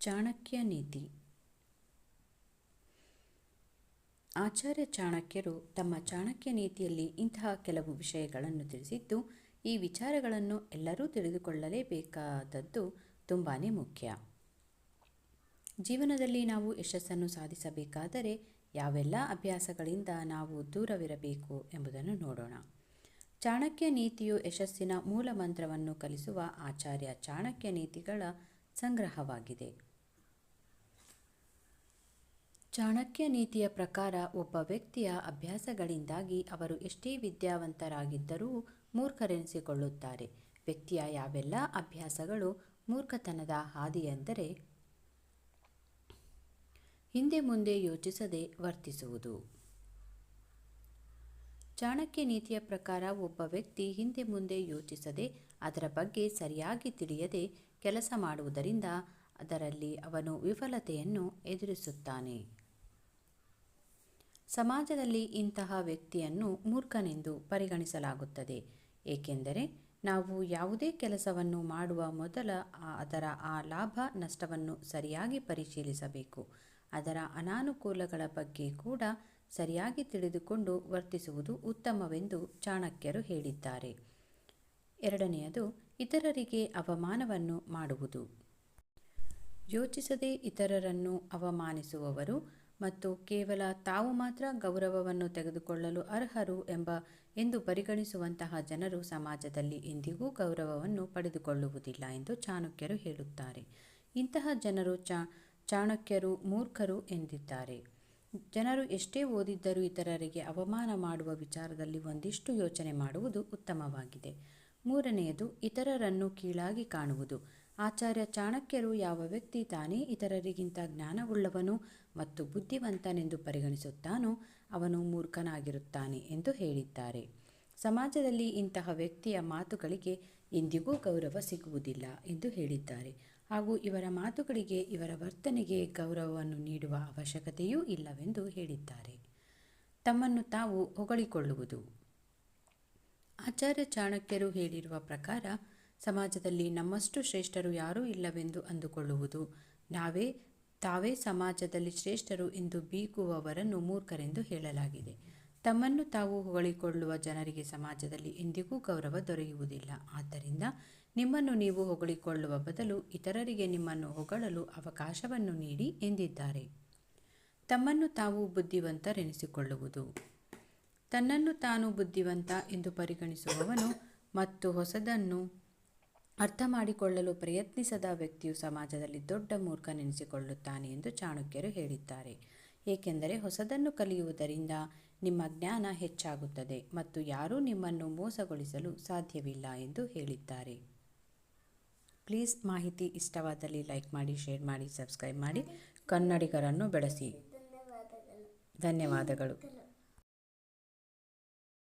ಚಾಣಕ್ಯ ನೀತಿ. ಆಚಾರ್ಯ ಚಾಣಕ್ಯರು ತಮ್ಮ ಚಾಣಕ್ಯ ನೀತಿಯಲ್ಲಿ ಇಂತಹ ಕೆಲವು ವಿಷಯಗಳನ್ನು ತಿಳಿಸಿದ್ದು, ಈ ವಿಚಾರಗಳನ್ನು ಎಲ್ಲರೂ ತಿಳಿದುಕೊಳ್ಳಲೇಬೇಕಾದದ್ದು ತುಂಬಾ ಮುಖ್ಯ. ಜೀವನದಲ್ಲಿ ನಾವು ಯಶಸ್ಸನ್ನು ಸಾಧಿಸಬೇಕಾದರೆ ಯಾವೆಲ್ಲ ಅಭ್ಯಾಸಗಳಿಂದ ನಾವು ದೂರವಿರಬೇಕು ಎಂಬುದನ್ನು ನೋಡೋಣ. ಚಾಣಕ್ಯ ನೀತಿಯು ಯಶಸ್ಸಿನ ಮೂಲ ಮಂತ್ರವನ್ನು ಕಲಿಸುವ ಆಚಾರ್ಯ ಚಾಣಕ್ಯ ನೀತಿಗಳ ಸಂಗ್ರಹವಾಗಿದೆ. ಚಾಣಕ್ಯ ನೀತಿಯ ಪ್ರಕಾರ ಒಬ್ಬ ವ್ಯಕ್ತಿಯ ಅಭ್ಯಾಸಗಳಿಂದಾಗಿ ಅವರು ಎಷ್ಟೇ ವಿದ್ಯಾವಂತರಾಗಿದ್ದರೂ ಮೂರ್ಖರೆನಿಸಿಕೊಳ್ಳುತ್ತಾರೆ. ವ್ಯಕ್ತಿಯ ಯಾವೆಲ್ಲ ಅಭ್ಯಾಸಗಳು ಮೂರ್ಖತನದ ಹಾದಿಯೆಂದರೆ ಹಿಂದೆ ಮುಂದೆ ಯೋಚಿಸದೆ ವರ್ತಿಸುವುದು. ಚಾಣಕ್ಯ ನೀತಿಯ ಪ್ರಕಾರ ಒಬ್ಬ ವ್ಯಕ್ತಿ ಹಿಂದೆ ಮುಂದೆ ಯೋಚಿಸದೆ ಅದರ ಬಗ್ಗೆ ಸರಿಯಾಗಿ ತಿಳಿಯದೆ ಕೆಲಸ ಮಾಡುವುದರಿಂದ ಅದರಲ್ಲಿ ಅವನು ವಿಫಲತೆಯನ್ನು ಎದುರಿಸುತ್ತಾನೆ. ಸಮಾಜದಲ್ಲಿ ಇಂತಹ ವ್ಯಕ್ತಿಯನ್ನು ಮೂರ್ಖನೆಂದು ಪರಿಗಣಿಸಲಾಗುತ್ತದೆ. ಏಕೆಂದರೆ ನಾವು ಯಾವುದೇ ಕೆಲಸವನ್ನು ಮಾಡುವ ಮೊದಲ ಅದರ ಆ ಲಾಭ ನಷ್ಟವನ್ನು ಸರಿಯಾಗಿ ಪರಿಶೀಲಿಸಬೇಕು. ಅದರ ಅನಾನುಕೂಲಗಳ ಬಗ್ಗೆ ಕೂಡ ಸರಿಯಾಗಿ ತಿಳಿದುಕೊಂಡು ವರ್ತಿಸುವುದು ಉತ್ತಮವೆಂದು ಚಾಣಕ್ಯರು ಹೇಳಿದ್ದಾರೆ. ಎರಡನೆಯದು, ಇತರರಿಗೆ ಅವಮಾನವನ್ನು ಮಾಡುವುದು. ಯೋಚಿಸದೆ ಇತರರನ್ನು ಅವಮಾನಿಸುವವರು ಮತ್ತು ಕೇವಲ ತಾವು ಮಾತ್ರ ಗೌರವವನ್ನು ತೆಗೆದುಕೊಳ್ಳಲು ಅರ್ಹರು ಎಂಬ ಎಂದು ಪರಿಗಣಿಸುವಂತಹ ಜನರು ಸಮಾಜದಲ್ಲಿ ಎಂದಿಗೂ ಗೌರವವನ್ನು ಪಡೆದುಕೊಳ್ಳುವುದಿಲ್ಲ ಎಂದು ಚಾಣಕ್ಯರು ಹೇಳುತ್ತಾರೆ. ಇಂತಹ ಜನರು ಚಾ, ಚಾಣಕ್ಯರು ಮೂರ್ಖರು ಎಂದಿದ್ದಾರೆ. ಜನರು ಎಷ್ಟೇ ಓದಿದ್ದರೂ ಇತರರಿಗೆ ಅವಮಾನ ಮಾಡುವ ವಿಚಾರದಲ್ಲಿ ಒಂದಿಷ್ಟು ಯೋಚನೆ ಮಾಡುವುದು ಉತ್ತಮವಾಗಿದೆ. ಮೂರನೆಯದು, ಇತರರನ್ನು ಕೀಳಾಗಿ ಕಾಣುವುದು. ಆಚಾರ್ಯ ಚಾಣಕ್ಯರು ಯಾವ ವ್ಯಕ್ತಿ ತಾನೇ ಇತರರಿಗಿಂತ ಜ್ಞಾನವುಳ್ಳವನು ಮತ್ತು ಬುದ್ಧಿವಂತನೆಂದು ಪರಿಗಣಿಸುತ್ತಾನೋ ಅವನು ಮೂರ್ಖನಾಗಿರುತ್ತಾನೆ ಎಂದು ಹೇಳಿದ್ದಾರೆ. ಸಮಾಜದಲ್ಲಿ ಇಂತಹ ವ್ಯಕ್ತಿಯ ಮಾತುಗಳಿಗೆ ಎಂದಿಗೂ ಗೌರವ ಸಿಗುವುದಿಲ್ಲ ಎಂದು ಹೇಳಿದ್ದಾರೆ. ಹಾಗೂ ಇವರ ಮಾತುಗಳಿಗೆ, ಇವರ ವರ್ತನೆಗೆ ಗೌರವವನ್ನು ನೀಡುವ ಅವಶ್ಯಕತೆಯೂ ಇಲ್ಲವೆಂದು ಹೇಳಿದ್ದಾರೆ. ತಮ್ಮನ್ನು ತಾವು ಹೊಗಳಿಕೊಳ್ಳುವುದು. ಆಚಾರ್ಯ ಚಾಣಕ್ಯರು ಹೇಳಿರುವ ಪ್ರಕಾರ ಸಮಾಜದಲ್ಲಿ ನಮ್ಮಷ್ಟು ಶ್ರೇಷ್ಠರು ಯಾರೂ ಇಲ್ಲವೆಂದು ಅಂದುಕೊಳ್ಳುವುದು. ನಾವೇ, ತಾವೇ ಸಮಾಜದಲ್ಲಿ ಶ್ರೇಷ್ಠರು ಎಂದು ಬೀಗುವವರನ್ನು ಮೂರ್ಖರೆಂದು ಹೇಳಲಾಗಿದೆ. ತಮ್ಮನ್ನು ತಾವು ಹೊಗಳಿಕೊಳ್ಳುವ ಜನರಿಗೆ ಸಮಾಜದಲ್ಲಿ ಎಂದಿಗೂ ಗೌರವ ದೊರೆಯುವುದಿಲ್ಲ. ಆದ್ದರಿಂದ ನಿಮ್ಮನ್ನು ನೀವು ಹೊಗಳಿಕೊಳ್ಳುವ ಬದಲು ಇತರರಿಗೆ ನಿಮ್ಮನ್ನು ಹೊಗಳಲು ಅವಕಾಶವನ್ನು ನೀಡಿ ಎಂದಿದ್ದಾರೆ. ತಮ್ಮನ್ನು ತಾವು ಬುದ್ಧಿವಂತರೆನಿಸಿಕೊಳ್ಳುವುದು. ತನ್ನನ್ನು ತಾನು ಬುದ್ಧಿವಂತ ಎಂದು ಪರಿಗಣಿಸುವವನು ಮತ್ತು ಹೊಸದನ್ನು ಅರ್ಥ ಮಾಡಿಕೊಳ್ಳಲು ಪ್ರಯತ್ನಿಸದ ವ್ಯಕ್ತಿಯು ಸಮಾಜದಲ್ಲಿ ದೊಡ್ಡ ಮೂರ್ಖನೆನಿಸಿಕೊಳ್ಳುತ್ತಾನೆ ಎಂದು ಚಾಣಕ್ಯರು ಹೇಳಿದ್ದಾರೆ. ಏಕೆಂದರೆ ಹೊಸದನ್ನು ಕಲಿಯುವುದರಿಂದ ನಿಮ್ಮ ಜ್ಞಾನ ಹೆಚ್ಚಾಗುತ್ತದೆ ಮತ್ತು ಯಾರೂ ನಿಮ್ಮನ್ನು ಮೋಸಗೊಳಿಸಲು ಸಾಧ್ಯವಿಲ್ಲ ಎಂದು ಹೇಳಿದ್ದಾರೆ. ಪ್ಲೀಸ್ ಮಾಹಿತಿ ಇಷ್ಟವಾದಲ್ಲಿ ಲೈಕ್ ಮಾಡಿ ಶೇರ್ ಮಾಡಿ ಸಬ್ಸ್ಕ್ರೈಬ್ ಮಾಡಿ. ಕನ್ನಡಿಗರನ್ನು ಬೆಳೆಸಿ. ಧನ್ಯವಾದಗಳು.